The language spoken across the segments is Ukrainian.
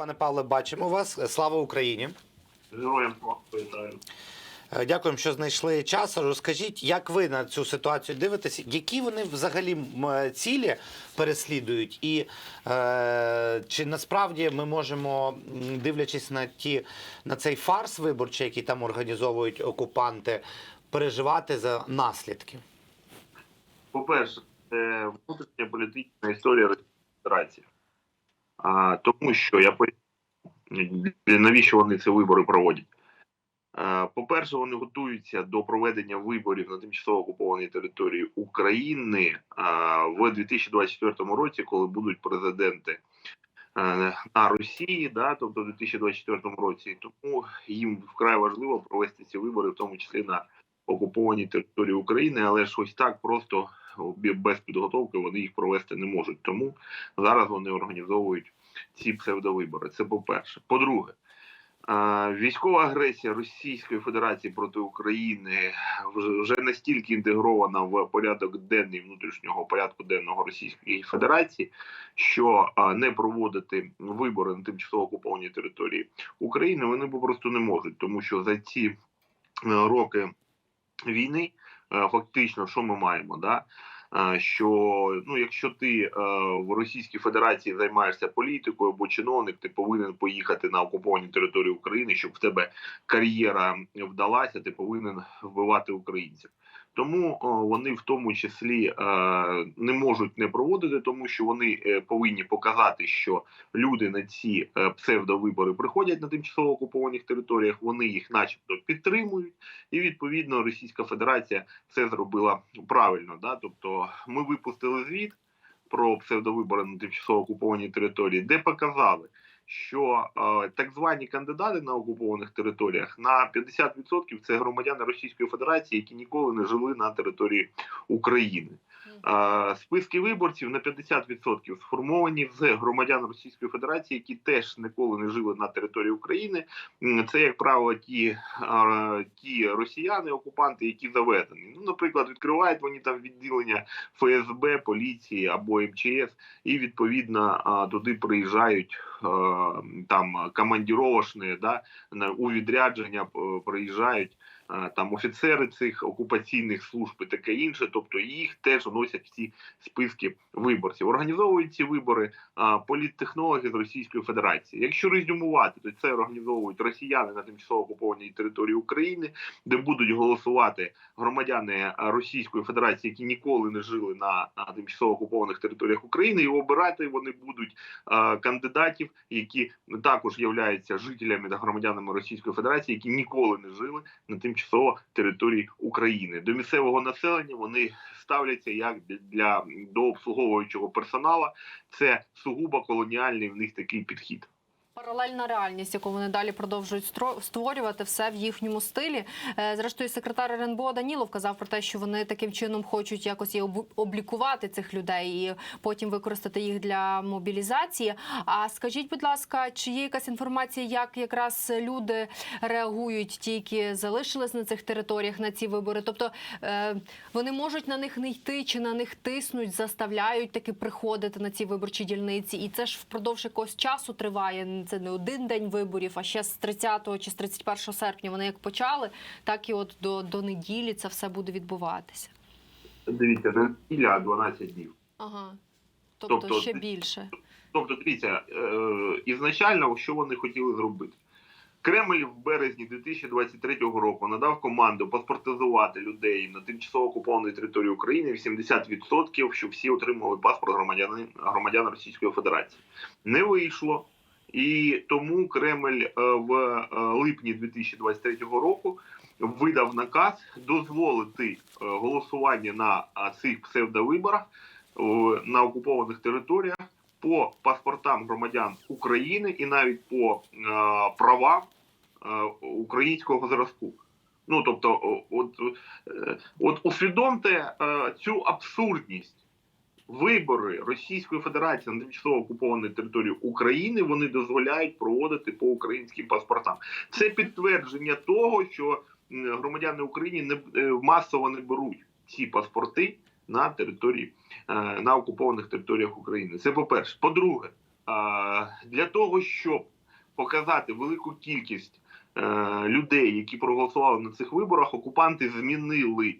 Пане Павле, бачимо вас. Слава Україні. Героям вітаю. Е, Дякуємо, що знайшли час. Розкажіть, як ви на цю ситуацію дивитеся? Які вони взагалі е, цілі переслідують? І е, чи насправді ми можемо, дивлячись на ті на цей фарс виборчий, який там організовують окупанти, переживати за наслідки? По-перше, це внутрішня політична історія Російської Федерації. А, тому що я навіщо вони ці вибори проводять. По-перше, вони готуються до проведення виборів на тимчасово окупованій території України в 2024 році, коли будуть президенти е, на Росії, да, тобто в 2024 році. Тому їм вкрай важливо провести ці вибори, в тому числі на окупованій території України, але ж ось так просто без підготовки вони їх провести не можуть. Тому зараз вони організовують ці псевдовибори. Це по-перше. По-друге, е, військова агресія Російської Федерації проти України вже- настільки інтегрована в порядок денний внутрішнього порядку денного Російської Федерації, що не проводити вибори на тимчасово окупованій території України вони попросту не можуть, тому що за ці е, роки війни, е, фактично, що ми маємо? Да? Що ну, якщо ти е, в Російській Федерації займаєшся політикою або чиновник, ти повинен поїхати на окуповані території України, щоб в тебе кар'єра вдалася, ти повинен вбивати українців. Тому вони в тому числі е, не можуть не проводити, тому що вони е, повинні показати, що люди на ці е, псевдовибори приходять на тимчасово окупованих територіях, вони їх, начебто, підтримують, і відповідно Російська Федерація це зробила правильно. Да? Тобто, ми випустили звіт про псевдовибори на тимчасово окупованій території, де показали. Що е, так звані кандидати на окупованих територіях на 50% це громадяни Російської Федерації, які ніколи не жили на території України. Е, списки виборців на 50% сформовані з громадян Російської Федерації, які теж ніколи не жили на території України. Це, як правило, ті, е, ті росіяни, окупанти, які заведені. Ну, наприклад, відкривають вони там відділення ФСБ, поліції або МЧС, і відповідно е, туди приїжджають е, там командіровочні, да, у відрядження е, приїжджають там офіцери цих окупаційних служб і таке інше, тобто їх теж вносять в ці списки виборців. Організовують ці вибори політтехнологи з Російської Федерації. Якщо резюмувати, то це організовують росіяни на тимчасово окупованій території України, де будуть голосувати громадяни Російської Федерації, які ніколи не жили на тимчасово окупованих територіях України, і обирати вони будуть кандидатів, які також являються жителями та громадянами Російської Федерації, які ніколи не жили на тимчасово території України. До місцевого населення вони ставляться як для до обслуговуючого персоналу. Це сугубо колоніальний в них такий підхід. Паралельна реальність, яку вони далі продовжують створювати, все в їхньому стилі. Е, Зрештою, секретар РНБО Данілов казав про те, що вони таким чином хочуть якось і об- облікувати цих людей і потім використати їх для мобілізації. А скажіть, будь ласка, чи є якась інформація, як якраз люди реагують, ті, які залишились на цих територіях на ці вибори? Тобто е, вони можуть на них не йти, чи на них тиснуть, заставляють таки приходити на ці виборчі дільниці, і це ж впродовж якогось часу триває. Це не один день виборів, а ще з 30 чи з 31 серпня вони як почали, так і от до, до неділі це все буде відбуватися. Дивіться, не неділя, а 12 днів. Ага. Тобто, Тобто ще більше. Тобто, дивіться, е, ізначально, що вони хотіли зробити? Кремль в березні 2023 року надав команду паспортизувати людей на тимчасово окупованій території України 80%, щоб всі отримали паспорт громадян, громадян Російської Федерації. Не вийшло. І тому Кремль е, в е, липні 2023 року видав наказ дозволити е, голосування на цих псевдовиборах на окупованих територіях по паспортам громадян України і навіть по правам українського зразку. Ну тобто, от, от усвідомте цю абсурдність. Вибори Російської Федерації на тимчасово окупованій території України вони дозволяють проводити по українським паспортам. Це підтвердження того, що громадяни України не е, масово не беруть ці паспорти на території е, на окупованих територіях України. Це по-перше. По-друге, для того, щоб показати велику кількість е, людей, які проголосували на цих виборах, окупанти змінили е,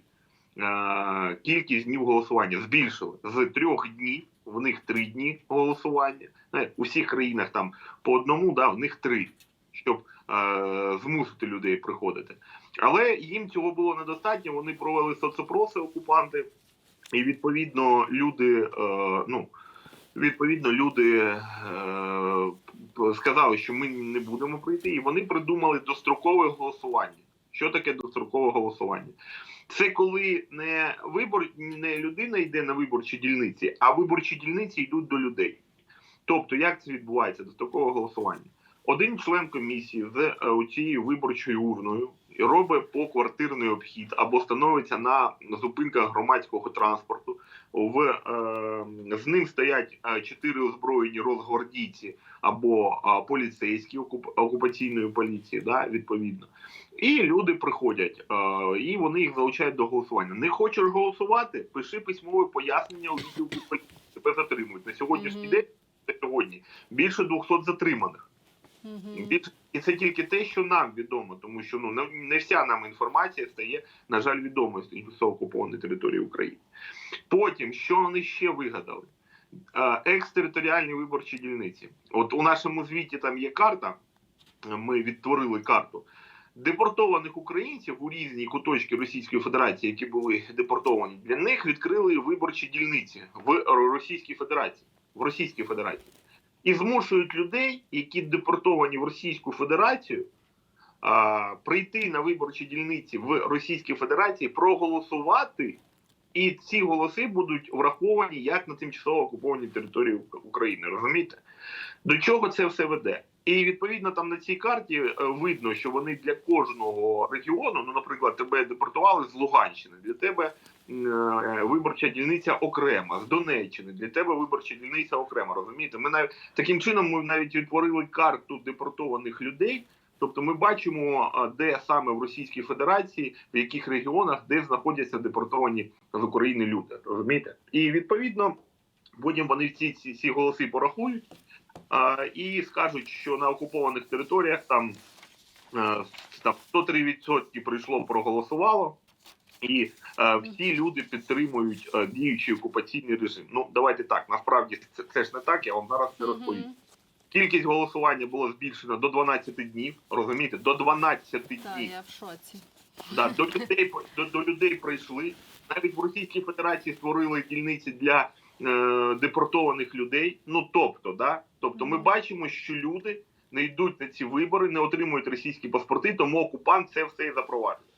кількість днів голосування, збільшили з трьох днів. В них три дні голосування. У всіх країнах там по одному, да, в них три, щоб е, змусити людей приходити. Але їм цього було недостатньо. Вони провели соцопроси окупанти, і відповідно люди, е, ну відповідно, люди е, сказали, що ми не будемо прийти, і вони придумали дострокове голосування. Що таке дострокове голосування? Це коли не вибор, не людина йде на виборчі дільниці, а виборчі дільниці йдуть до людей. Тобто, як це відбувається дострокове голосування? Один член комісії з е, цією виборчою урною робить поквартирний обхід або становиться на зупинках громадського транспорту. В, е, з ним стоять е, чотири озброєні розгвардійці або е, поліцейські окуп, окупаційної поліції, да, відповідно. І люди приходять, е, і вони їх залучають до голосування. Не хочеш голосувати? Пиши письмове пояснення у відділку поліції. Тебе затримують на сьогоднішній Мгм. день. Сьогодні більше 200 затриманих. Мгм. Більше- І це тільки те, що нам відомо, тому що ну не- вся нам інформація стає, на жаль, відомою з окупованої території України. Потім, що вони ще вигадали? Екстериторіальні виборчі дільниці. От у нашому звіті там є карта. Ми відтворили карту. Депортованих українців у різні куточки Російської Федерації, які були депортовані, для них відкрили виборчі дільниці в Російській Федерації. В Російській Федерації і змушують людей, які депортовані в Російську Федерацію, а, прийти на виборчі дільниці в Російській Федерації, проголосувати, і ці голоси будуть враховані як на тимчасово окупованій території України. Розумієте? До чого це все веде? І відповідно там на цій карті е, видно, що вони для кожного регіону, ну, наприклад, тебе депортували з Луганщини, для тебе е, виборча дільниця окрема, з Донеччини, для тебе виборча дільниця окрема. Розумієте? Ми навіть таким чином ми навіть відтворили карту депортованих людей. Тобто ми бачимо, де саме в Російській Федерації, в яких регіонах, де знаходяться депортовані з України люди. Розумієте? І відповідно потім вони ці, ці, ці голоси порахують і скажуть, що на окупованих територіях там, е, там 103% прийшло, проголосувало. І е, всі люди підтримують е, діючий окупаційний режим. Ну давайте так. Насправді це, це ж не так. Я вам зараз це розповім. Кількість голосування було збільшено до 12 днів. Розумієте, до 12 Так, я в шоці. Да, до людей до, до людей прийшли. Навіть в Російській Федерації створили дільниці для депортованих людей. Ну тобто, да, тобто, ми бачимо, що люди не йдуть на ці вибори, не отримують російські паспорти, тому окупант це все і запроваджує.